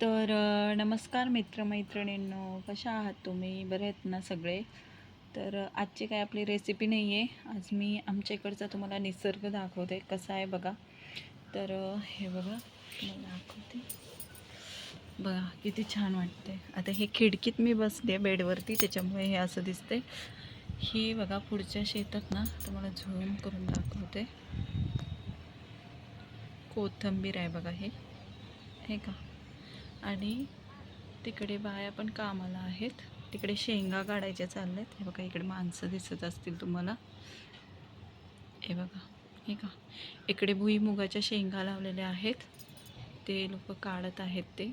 तर नमस्कार मित्रमैत्रिणींनो कशा आहात तुम्ही? बरे आहेत ना सगळे? तर आजची काय आपली रेसिपी नाही आहे आज मी आमच्या इकडचा तुम्हाला निसर्ग दाखवते. कसा आहे बघा. तर हे बघा. तुम्हाला दाखवते. बघा किती छान वाटते आता हे खिडकीत मी बसते बेडवरती त्याच्यामुळे हे असं दिसते ही बघा पुढच्या शेतात ना तुम्हाला झूम करून दाखवते. कोथंबीर आहे बघा हे. हे का? आणि तिकडे बाया पण कामाला आहेत. तिकडे शेंगा काढायच्या चालल्यात. हे बघा इकडे माणसं दिसत असतील तुम्हाला. हे बघा हे का? इकडे भुईमुगाच्या शेंगा लावलेल्या आहेत. ते लोक काढत आहेत ते.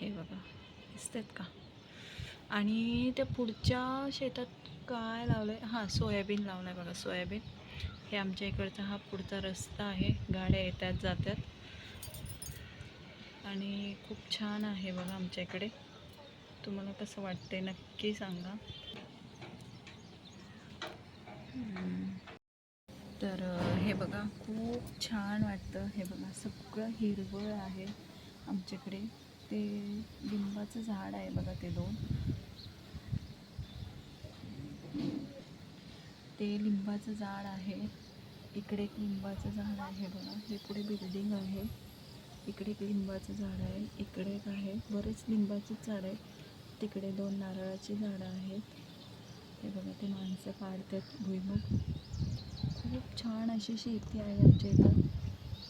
हे बघा दिसतात का? आणि त्या पुढच्या शेतात काय लावलं आहे हां सोयाबीन लावलं आहे बघा सोयाबीन. हे आमच्या इकडचा हा पुढचा रस्ता आहे. गाड्या येतात जातात. आणि खूप छान आहे बघा आमच्या इकडे तुम्हाला कसं वाटते नक्की सांगा. तर हे बघा खूप छान वाटतं. हे बघा सगळं हिरवळ आहे आमच्याकडे. ते लिंबाचं झाड आहे बघा ते दोन. ते लिंबाचं झाड आहे. इकडे एक लिंबाचं झाड आहे बघा. हे पुढे बिल्डिंग आहे. इकडे एक लिंबाचं झाड आहे इकडे एक आहे बरेच लिंबाचीच झाड आहे तिकडे दोन नारळाची झाडं आहेत. हे बघा ते माणसं काढतात भुईमुग. खूप छान अशी शेती आहे आमच्या इथं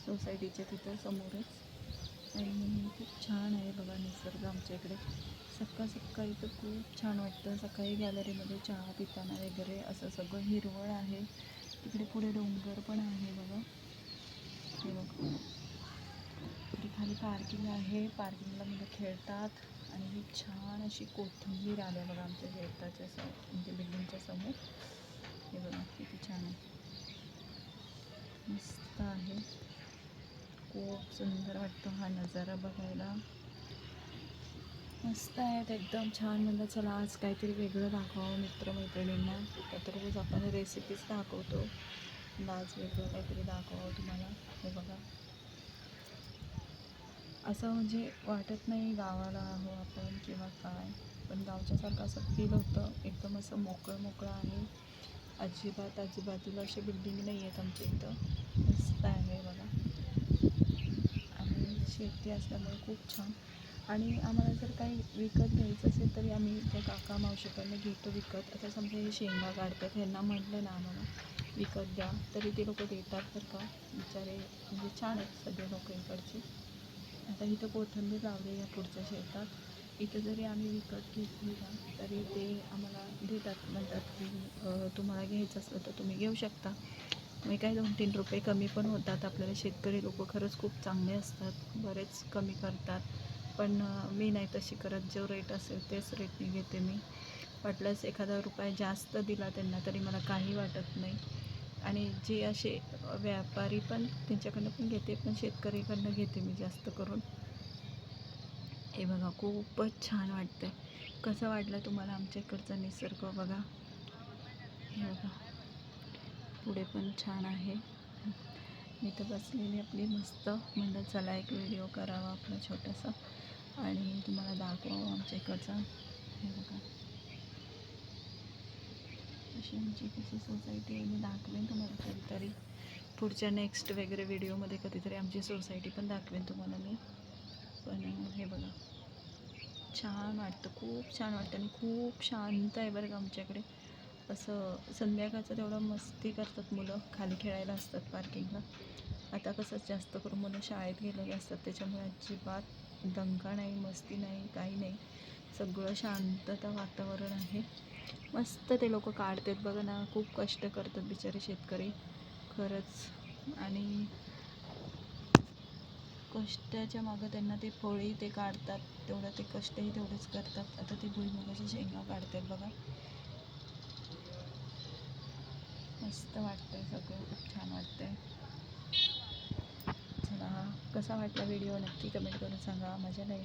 सोसायटीच्या तिथं समोरच. आणि खूप छान आहे बघा निसर्ग आमच्या इकडे. सकाळ सकाळी तर खूप छान वाटतं. सकाळी गॅलरीमध्ये चहा पिताना वगैरे असं सगळं हिरवळ आहे. तिकडे पुढे डोंगर पण आहे बघा. हे बघा. पार्किंग आहे. पार्किंगला मुलं खेळतात आणि ही छान अशी कोथिंबीर आल्या बघा आमच्या शेताच्या स म्हणजे बिल्डिंगच्या समोर. हे बघा किती छान आहे. मस्त आहे. खूप सुंदर वाटतो हा नजारा बघायला. मस्त आहेत एकदम छान म्हणलं चला आज काहीतरी वेगळं दाखवावं मित्रमैत्रिणींना. तर रोज आपण रेसिपीज दाखवतो. आज वेगळं काहीतरी दाखवावं तुम्हाला. हे बघा. असं म्हणजे वाटत नाही गावाला आहो आपण किंवा काय. पण गावच्यासारखं असं फील होतं. एकदम असं मोकळं मोकळं आहे. अजिबात आजूबाजूला असे बिल्डिंग नाही आहेत आमच्या इथं. मस्त आहे बघा. आणि शेती असल्यामुळे खूप छान. आणि आम्हाला जर काही विकत घ्यायचं असेल तरी आम्ही त्या काका मावशीकडनं घेतो विकत. आता समजा हे शेंगा काढतात. ह्यांना म्हटलं ना आम्हाला विकत द्या तरी ते लोक देतात बरं का. बिचारे म्हणजे छान आहेत सगळे लोक इकडचे. आता इथं कोथिंबीर लावली या पुढच्या शेतात. इथं जरी आम्ही विकत घेतली ना तरी ते आम्हाला देतात म्हणतात की तुम्हाला घ्यायचं असलं तर तुम्ही घेऊ शकता. मी काय दोन तीन रुपये कमी पण होतात. आपल्याला शेतकरी लोक खरंच खूप चांगले असतात. बरेच कमी करतात. पण मी नाही तशी करत. जो रेट असेल तेच रेटने घेते मी. वाटल्यास एखादा रुपया जास्त दिला त्यांना तरी मला काही वाटत नाही. आणि जे असे व्यापारी पण त्यांच्याकडनं पण घेते पण शेतकरीकडनं घेते मी जास्त करून. हे बघा खूपच छान वाटतंय. कसं वाटलं तुम्हाला आमच्या इकडचा निसर्ग बघा? हे बघा पुढे पण छान आहे. मी तर बसलेली आपली मस्त म्हणलं चला एक व्हिडिओ करावा आपला छोटासा. आणि तुम्हाला दाखवावं आमच्या इकडचा. हे बघा. अशी आमची कशी सोसायटी आहे. मी दाखवेन तुम्हाला कधीतरी. पुढच्या नेक्स्ट वगैरे व्हिडिओमध्ये कधीतरी आमची सोसायटी पण दाखवेन तुम्हाला मी. पण हे बघा. छान वाटतं. खूप छान वाटतं आणि खूप शांत आहे बरं का आमच्याकडे. असं संध्याकाळचं तेवढं मस्ती करतात मुलं. खाली खेळायला असतात पार्किंगला आता कसं जास्त करून मुलं शाळेत गेलेले असतात. त्याच्यामुळे अजिबात दंगा नाही मस्ती नाही काही नाही. सगळं शांतता वातावरण आहे. मस्त ते लोक काढतात. बघा ना खूप कष्ट करतात बिचारे शेतकरी. खरंच. आणि कष्टाच्या मागं त्यांना ते फळी ते काढतात. तेवढं ते कष्टही तेवढेच करतात. आता ते भुईमुगाच्या शेंगा काढतात बघा. मस्त वाटतंय सगळं. खूप छान वाटतंय. चला कसा वाटला व्हिडिओ नक्की कमेंट करून सांगा. मजा नाही.